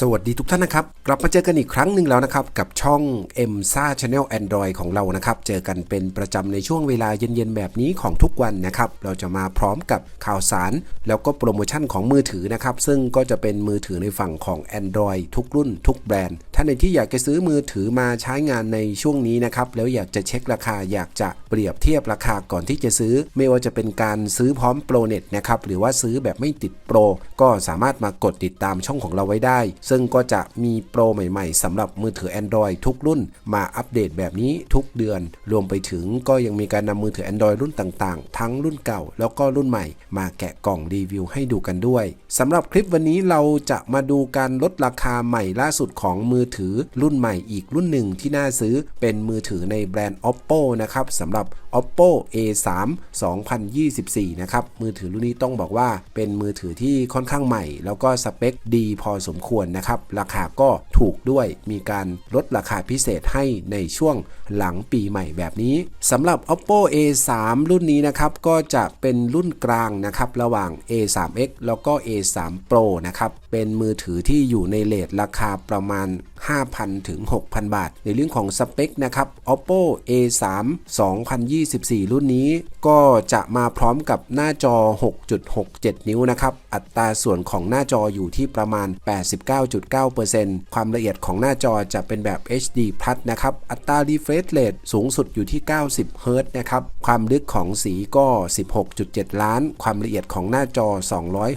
สวัสดีทุกท่านนะครับ กลับมาเจอกันอีกครั้งหนึ่งแล้วนะครับ กับช่อง m s a Channel Android ของเรานะครับ เจอกันเป็นประจำในช่วงเวลาเย็นๆ แบบนี้ของทุกวันนะครับ เราจะมาพร้อมกับข่าวสาร แล้วก็โปรโมชั่นของมือถือนะครับ ซึ่งก็จะเป็นมือถือในฝั่งของ Android ทุกรุ่น ทุกแบรนด์ท่านในที่อยากจะซื้อมือถือมาใช้งานในช่วงนี้นะครับแล้วอยากจะเช็คราคาอยากจะเปรียบเทียบราคาก่อนที่จะซื้อ ไม่ว่าจะเป็นการซื้อพร้อมโปรเน็ตนะครับหรือว่าซื้อแบบไม่ติดโปรก็สามารถมากดติดตามช่องของเราไว้ได้ซึ่งก็จะมีโปรใหม่ๆสำหรับมือถือ Android ทุกรุ่นมาอัปเดตแบบนี้ทุกเดือน รวมไปถึงก็ยังมีการนำมือถือ Android รุ่นต่างๆ ทั้งรุ่นเก่าแล้วก็รุ่นใหม่ มาแกะกล่องรีวิวให้ดูกันด้วยสำหรับคลิปวันนี้เราจะมาดูการลดราคาใหม่ล่าสุดของมือถือรุ่นใหม่อีกรุ่นหนึ่งที่น่าซื้อเป็นมือถือในแบรนด์ Oppo นะครับสำหรับ Oppo A3 2024 นะครับ มือถือรุ่นนี้ต้องบอกว่าเป็นมือถือที่ค่อนข้างใหม่ แล้วก็สเปคดีพอสมควรนะครับ ราคาก็ถูกด้วยมีการลดราคาพิเศษให้ในช่วงหลังปีใหม่แบบนี้สำหรับ Oppo A3 รุ่นนี้นะครับก็จะเป็นรุ่นกลางนะครับระหว่าง A3X แล้วก็ A3 Pro นะครับเป็นมือถือที่อยู่ในเลทราคาประมาณ 5,000ถึง6,000 บาท ในเรื่องของสเปคนะครับ Oppo A3 2024 2024 รุ่นนี้ ก็จะมาพร้อมกับหน้าจอ 6.67 นิ้วนะครับ อัตราส่วนของหน้าจออยู่ที่ประมาณ 89.9%ความละเอียดของหน้าจอจะเป็นแบบ HD Plus นะครับ อัตรา refresh rate สูงสุดอยู่ที่ 90 Hz นะครับ ความลึกของสีก็ 16.7 ล้าน ความละเอียดของหน้าจอ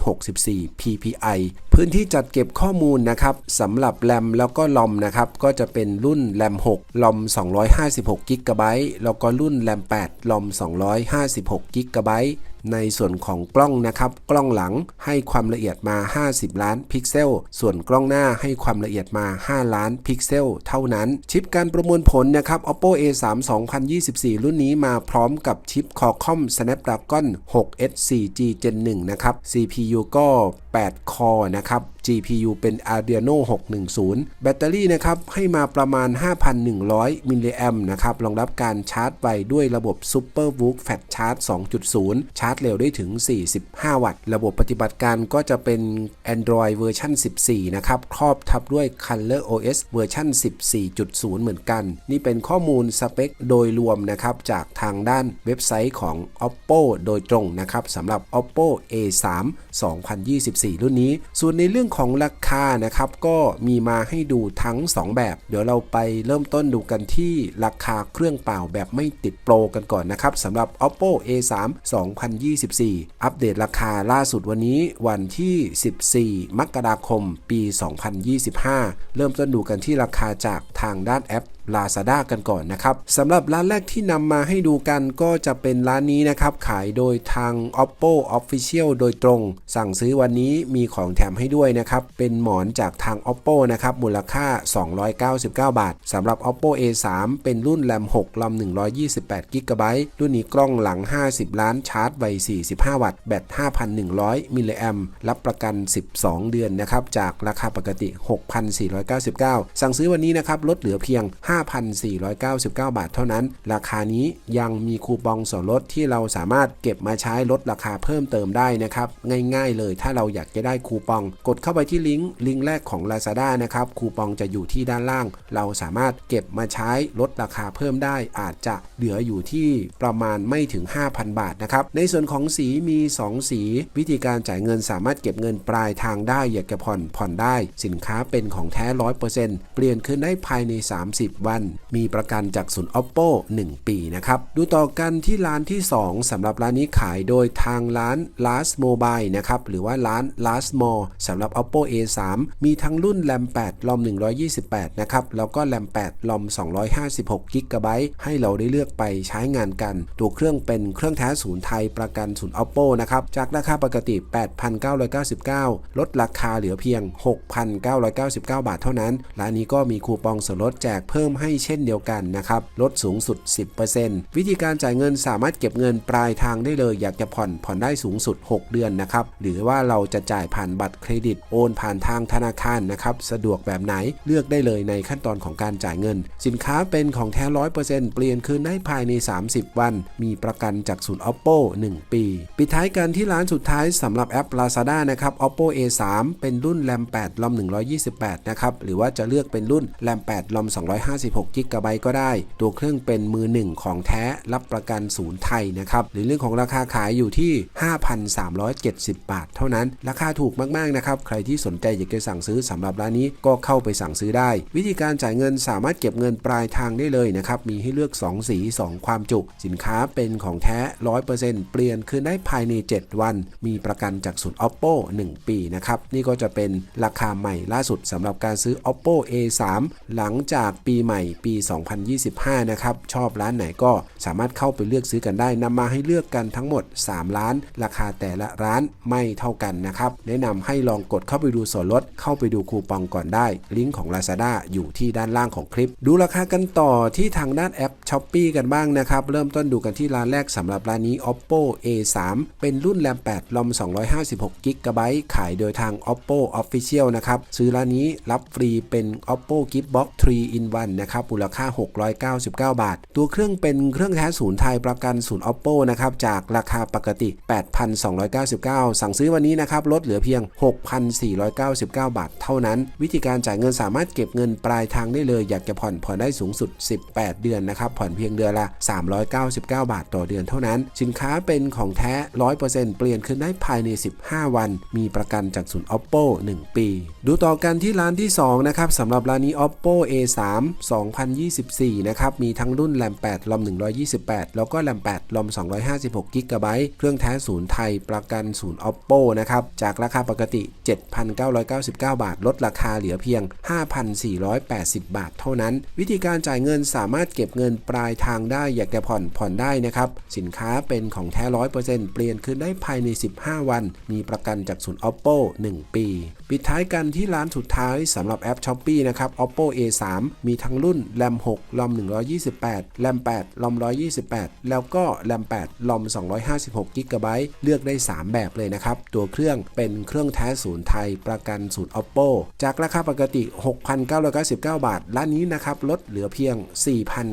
264 ppi พื้นที่จัดเก็บข้อมูลนะครับสำหรับแรมแล้วก็ลอมนะครับก็จะเป็นรุ่นแรม6ลอม256 g b แล้วก็รุ่นแรม8ลอม256 g b ในส่วนของกล้องนะครับ กล้องหลังให้ความละเอียดมา 50 ล้านพิกเซล ส่วนกล้องหน้าให้ความละเอียดมา 5 ล้านพิกเซล เท่านั้น ชิปการประมวลผลนะครับ Oppo A3 2024 รุ่นนี้มาพร้อมกับชิป Qualcomm Snapdragon 6 S 4G Gen 1นะครับ CPU ก็ 8 คอนะครับ GPU เป็น Adreno 610 แบตเตอรี่นะครับให้มาประมาณ 5,100 มิลลิแอมนะครับ รองรับการชาร์จไวด้วยระบบ Super VOOC Fast Charge 2.0 ชาร์จเร็วได้ถึง 45 วัตต์ ระบบปฏิบัติการก็จะเป็น Android เวอร์ชัน14 นะครับ ครอบทับด้วย Color OS เวอร์ชัน14.0 เหมือนกัน นี่เป็นข้อมูลสเปคโดยรวมนะครับจากทางด้านเว็บไซต์ของ Oppo โดยตรงนะครับสำหรับ Oppo A3 2024 รุ่นนี้ ส่วนในเรื่องของราคานะครับก็มีมาให้ดูทั้ง 2 แบบ เดี๋ยวเราไปเริ่มต้นดูกันที่ราคาเครื่องเปล่าแบบไม่ติดโปรกันก่อนนะครับสำหรับ Oppo A3 2024 อัปเดตราคาล่าสุดวันนี้วันที่ 14 มกราคม ปี 2025 เริ่มต้นดูกันที่ราคาจากทางด้านแอป Lazada กันก่อนนะครับสำหรับร้านแรกที่นำมาให้ดูกันก็จะเป็นร้านนี้นะครับ ขายโดยทาง Oppo Official โดยตรง สั่งซื้อวันนี้มีของแถมให้ด้วยนะครับ เป็นหมอนจากทาง Oppo นะครับ มูลค่า 299 บาทสำหรับ Oppo A3 เป็นรุ่นแรม6ลำ128 g b รุ่นนี้กล้องหลัง 50 ล้านชาร์จไว45 วัตต์ แบต 5,100 มิลลิแอมรับประกัน 12 เดือนนะครับ จากราคาปกติ 6,499 สั่งซื้อวันนี้นะครับ ลดเหลือเพียง5,499 บาทเท่านั้น ราคานี้ยังมีคูปองส่วนลดที่เราสามารถเก็บมาใช้ลดราคาเพิ่มเติมได้นะครับ ง่ายๆเลยถ้าเราอยากจะได้คูปอง กดเข้าไปที่ลิงก์ลิงก์แรกของ Lazada นะครับคูปองจะอยู่ที่ด้านล่าง เราสามารถเก็บมาใช้ลดราคาเพิ่มได้ อาจจะเหลืออยู่ที่ประมาณไม่ถึง 5,000 บาทนะครับในส่วนของสีมี 2 สี วิธีการจ่ายเงินสามารถเก็บเงินปลายทางได้อยากจะผ่อนผ่อนได้ สินค้าเป็นของแท้ 100%เปลี่ยนคืนได้ภายใน 30วัน มีประกันจากศูนย์ oppo 1 ปีนะครับ ดูต่อกันที่ร้านที่ 2สำหรับร้านนี้ขายโดยทางร้าน last mobile นะครับ หรือว่าร้าน last mall สำหรับ oppo a3 มีทั้งรุ่น ram 8 rom 128 นะครับ แล้วก็ ram 8 rom 256 g b ให้เราได้เลือกไปใช้งานกัน ตัวเครื่องเป็นเครื่องแท้ศูนย์ไทยประกันศูนย์ oppo นะครับ จากราคาปกติ 8,999 ลดราคาเหลือเพียง 6,999 บาทเท่านั้น ร้านนี้ก็มีคูปองส่วนลดแจกเพิ่มให้เช่นเดียวกันนะครับ ลดสูงสุด 10%วิธีการจ่ายเงินสามารถเก็บเงินปลายทางได้เลย อยากจะผ่อนผ่อนได้สูงสุด 6 เดือนนะครับ หรือว่าเราจะจ่ายผ่านบัตรเครดิตโอนผ่านทางธนาคารนะครับ สะดวกแบบไหนเลือกได้เลยในขั้นตอนของการจ่ายเงิน สินค้าเป็นของแท้ร้อยเปอร์เซ็นต์เปลี่ยนคืนได้ภายใน 30 วัน มีประกันจากศูนย์ oppo 1 ปี ปิดท้ายกันที่ร้านสุดท้ายสำหรับแอป Lazada นะครับ oppo a3 เป็นรุ่น RAM 8 ROM 128 นะครับ หรือว่าจะเลือกเป็นรุ่น RAM 8 ROM 256 g b ก็ได้ ตัวเครื่องเป็นมือหนึ่งของแท้รับประกันศูนย์ไทยนะครับหรือเรื่องของราคาขายอยู่ที่ 5,370 บาท เท่านั้น ราคาถูกมากๆนะครับใครที่สนใจอยากจะสั่งซื้อสำหรับร้านนี้ก็เข้าไปสั่งซื้อได้ วิธีการจ่ายเงินสามารถเก็บเงินปลายทางได้เลยนะครับมีให้เลือก 2 สี 2 ความจุสินค้าเป็นของแท้ 100%เปลี่ยนคืนได้ภายใน 7 วัน มีประกันจากศูนย์ oppo 1 ปีนะครับนี่ก็จะเป็นราคาใหม่ล่าสุดสำหรับการซื้อ oppo a3 หลังจากปีใหม่ปี 2025 นะครับ ชอบร้านไหนก็สามารถเข้าไปเลือกซื้อกันได้นำมาให้เลือกกันทั้งหมด 3 ร้าน ราคาแต่ละร้านไม่เท่ากันนะครับ แนะนำให้ลองกดเข้าไปดูส่วนลด เข้าไปดูคูปองก่อนได้ ลิงก์ของ Lazada อยู่ที่ด้านล่างของคลิป ดูราคากันต่อที่ทางด้านแอป s h อ p e e กันบ้างนะครับ เริ่มต้นดูกันที่ร้านแรกสำหรับร้านนี้ oppo a3 เป็นรุ่น RAM 8 ROM 256 g b ขายโดยทาง oppo official นะครับซื้อร้านนี้รับฟรีเป็น oppo gift box 3 in 1นะครับมูลค่า 699 บาท ตัวเครื่องเป็นเครื่องแท้ศูนย์ไทยประกันศูนย์ oppo นะครับจากราคาปกติ 8,299 สั่งซื้อวันนี้นะครับลดเหลือเพียง 6,499 บาท เท่านั้น วิธีการจ่ายเงินสามารถเก็บเงินปลายทางได้เลย อยากจะผ่อนผ่อนได้สูงสุด 18 เดือนนะครับผ่อนเพียงเดือนละ 399 บาทต่อเดือนเท่านั้น สินค้าเป็นของแท้ 100%เปลี่ยนคืนได้ภายใน 15 วัน มีประกันจากศูนย์ oppo 1 ปี ดูต่อกันที่ร้านที่ 2 นะครับสำหรับร้านนี้ oppo a3 2024 นะครับ มีทั้งรุ่น RAM 8 ROM 128 แล้วก็ RAM 8 ROM 256 g b เครื่องแท้ศูนย์ไทย ประกันศูนย์ oppo นะครับ จากราคาปกติ 7,999 บาท ลดราคาเหลือเพียง 5,480 บาท เท่านั้น วิธีการจ่ายเงินสามารถเก็บเงินปลายทางได้ อยากจะผ่อนผ่อนได้นะครับ สินค้าเป็นของแท้ 100%เปลี่ยนคืนได้ภายใน 15 วัน มีประกันจากศูนย์ oppo 1 ปี ปิดท้ายกันที่ร้านสุดท้ายสำหรับแอป Shopee นะครับ oppo a3 มีทั้งรุ่น RAM 6 ROM 128 RAM 8 ROM 128 แล้วก็ RAM 8 ROM 256 g b เลือกได้ 3 แบบเลยนะครับ ตัวเครื่องเป็นเครื่องแท้ศูนย์ไทยประกันศูนย์ oppo จากราคาปกติ 6,999 บาท ร้านนี้นะครับลดเหลือเพียง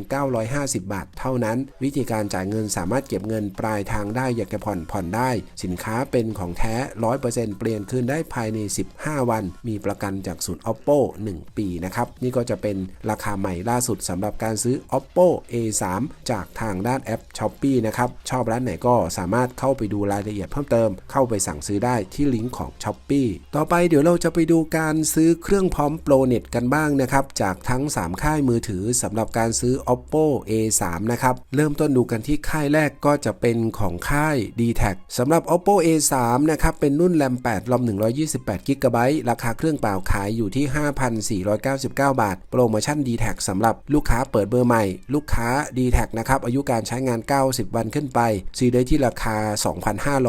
4,950 บาท เท่านั้น วิธีการจ่ายเงินสามารถเก็บเงินปลายทางได้อยากจะผ่อนผ่อนได้ สินค้าเป็นของแท้ 100%เปลี่ยนคืนได้ภายใน 15 วัน มีประกันจากศูนย์ oppo 1 ปีนะครับ นี่ก็จะเป็นราคาใหม่ล่าสุดสำหรับการซื้อ oppo a3 จากทางด้านแอป shopee นะครับ ชอบร้านไหนก็สามารถเข้าไปดูรายละเอียดเพิ่มเติม เข้าไปสั่งซื้อได้ที่ลิงก์ของ shopee ต่อไปเดี๋ยวเราจะไปดูการซื้อเครื่องพร้อมโปรเน็ตกันบ้างนะครับ จากทั้ง 3 ค่ายมือถือสำหรับการซื้อ oppo a3 นะครับ เริ่มต้นดูกันที่ค่ายแรกก็จะเป็นของค่าย d t แทสำหรับ oppo a3 นะครับเป็นรุ่น RAM 8 ROM 128 g b ราคาเครื่องเปล่าขายอยู่ที่ 5,499 บาท โปรโมชั่น d t แทสำหรับลูกค้าเปิดเบอร์ใหม่ ลูกค้า d t แทนะครับ อายุการใช้งาน 90 วันขึ้นไป ซื้อได้ที่ราคา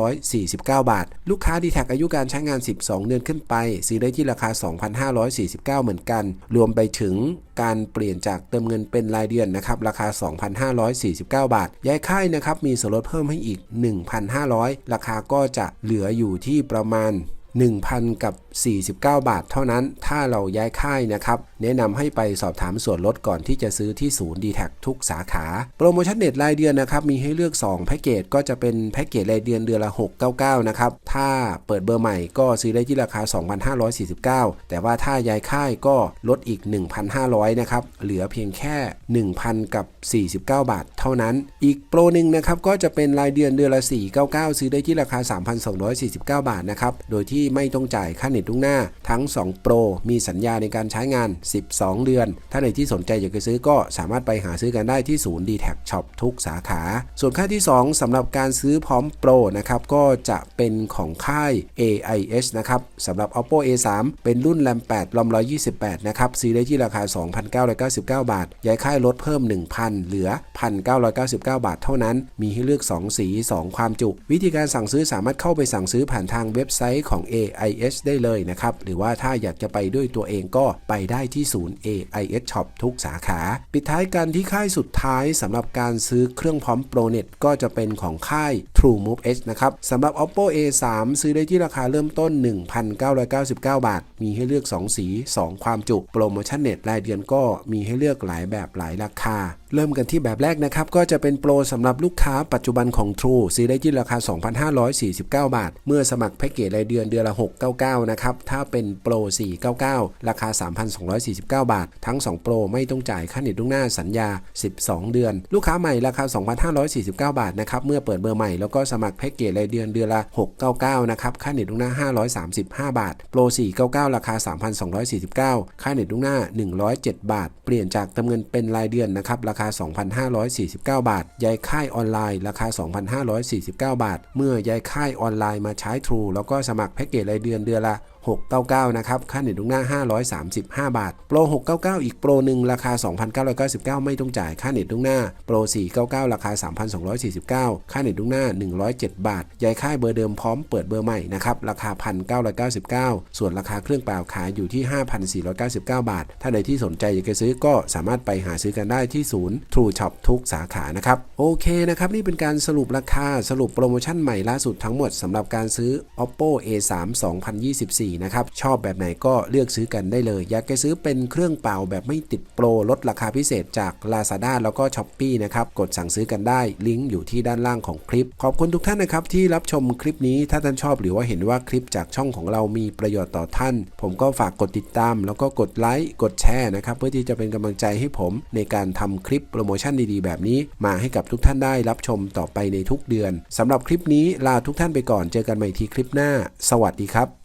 2,549 บาท ลูกค้า d t แทอายุการใช้งาน 12 เดือนขึ้นไป ซื้อได้ที่ราคา 2,549 เหมือนกัน รวมไปถึงการเปลี่ยนจากเติมเงินเป็นรายเดือนนะครับ ราคา 2,549 บาท ย้ายค่ายนะครับ มีส่วนลดเพิ่มให้อีก 1,500 ราคาก็จะเหลืออยู่ที่ประมาณ 1,000 กับ49 บาทเท่านั้นถ้าเราย้ายค่ายนะครับ แนะนำให้ไปสอบถามส่วนลดก่อนที่จะซื้อที่ศูนย์ d t แททุกสาขา โปรโมชั่นเน็ตรายเดือนนะครับ มีให้เลือก 2 แพ็กเกจก็จะเป็นแพ็กเกจรายเดือนเดือนละ 699 นะครับ ถ้าเปิดเบอร์ใหม่ก็ซื้อได้ที่ราคา 2,549 แต่ว่าถ้าย้ายค่ายก็ลดอีก 1,500 นะครับ เหลือเพียงแค่ 1,000 กับ 49 บาท เท่านั้น อีกโปรหนึ่งนะครับก็จะเป็นรายเดือนเดือนละ 499 ซื้อได้ที่ราคา 3,249 บาทนะครับ โดยที่ไม่ต้องจ่ายค่าเน็ตล่วงหน้าทั้ง2โปรมีสัญญาในการใช้งาน 12 เดือน ถ้าในที่สนใจอยากจะซื้อก็สามารถไปหาซื้อกันได้ที่ศูนย์ d t แท Shop ทุกสาขา ส่วนค่ายที่ 2สำหรับการซื้อพร้อมโปรนะครับก็จะเป็นของค่าย AIS นะครับสำหรับ oppo a3 เป็นรุ่น RAM 8 ROM 128 นะครับซื้อได้ที่ราคา 2,999 บาท ย้ายค่ายลดเพิ่ม 1,000 เหลือ 1,999 บาทเท่านั้น มีให้เลือก 2 สี 2 ความจุ วิธีการสั่งซื้อสามารถเข้าไปสั่งซื้อผ่านทางเว็บไซต์ของ AIS ได้เลยนะครับ หรือว่าถ้าอยากจะไปด้วยตัวเองก็ไปได้ที่ศูนย์ AIS Shop ทุกสาขา ปิดท้ายกันที่ค่ายสุดท้ายสำหรับการซื้อเครื่องพร้อม ProNet ก็จะเป็นของค่าย True Move Edge นะครับสำหรับ Oppo A3 ซื้อได้ที่ราคาเริ่มต้น 1,999 บาท มีให้เลือก 2 สี 2 ความจุ โปรโมชั่นเน็ตรายเดือนก็มีให้เลือกหลายแบบหลายราคา เริ่มกันที่แบบแรกนะครับ ก็จะเป็นโปรสำหรับลูกค้าปัจจุบันของ True ซื้อได้ที่ราคา 2,549 บาท เมื่อสมัครแพ็กเกจรายเดือนเดือนละ 699 นะครับ ถ้าเป็นโปร 499 ราคา 3,249 บาท ทั้ง 2 โปรไม่ต้องจ่ายค่าเน็ตล่วงหน้าสัญญา 12 เดือน ลูกค้าใหม่ราคา 2,549 บาทนะครับ เมื่อเปิดเบอร์ใหม่แล้วก็สมัครแพ็กเกจรายเดือนเดือนละ 699 นะครับ ค่าเน็ตล่วงหน้า 535 บาท โปร 499 ราคา 3,249 ค่าเน็ตล่วงหน้า 107 บาท เปลี่ยนจากเติมเงินเป็นรายเดือนนะครับราคาา 2,549 บาท ย้ายค่ายออนไลน์ ราคา 2,549 บาท เมื่อย้ายค่ายออนไลน์มาใช้ True แล้วก็สมัครแพ็กเกจรายเดือนเดือนละ 699 นะครับ ค่าเน็ตล่วงหน้า 535 บาท โปร 699 อีกโปรหนึ่งราคา 2,999 ไม่ต้องจ่าย ค่าเน็ตล่วงหน้า โปร 499 ราคา 3,249 ค่าเน็ตล่วงหน้า 107 บาท ย้ายค่ายเบอร์เดิมพร้อมเปิดเบอร์ใหม่นะครับ ราคา 1,999 ส่วนราคาเครื่องเปล่าขายอยู่ที่ 5,499 บาท ถ้าใดที่สนใจอยากจะซื้อก็สามารถไปหาซื้อกันได้ที่ศูนย์ True Shop ทุกสาขานะครับ โอเคนะครับ นี่เป็นการสรุปราคา สรุปโปรโมชั่นใหม่ล่าสุดทั้งหมดสำหรับการซื้อ Oppo A3 2024นะครับ ชอบแบบไหนก็เลือกซื้อกันได้เลย อยากจะซื้อเป็นเครื่องเป่าแบบไม่ติดโปรลดราคาพิเศษจาก Lazada แล้วก็ Shopee นะครับ กดสั่งซื้อกันได้ ลิงก์อยู่ที่ด้านล่างของคลิป ขอบคุณทุกท่านนะครับที่รับชมคลิปนี้ ถ้าท่านชอบหรือว่าเห็นว่าคลิปจากช่องของเรามีประโยชน์ต่อท่าน ผมก็ฝากกดติดตาม แล้วก็กดไลค์ กดแชร์นะครับ เพื่อที่จะเป็นกำลังใจให้ผมในการทำคลิปโปรโมชั่นดีๆ แบบนี้ มาให้กับทุกท่านได้รับชมต่อไปในทุกเดือนสำหรับคลิปนี้ลาทุกท่านไปก่อน เจอกันใหม่ทีคลิปหน้า สวัสดีครับ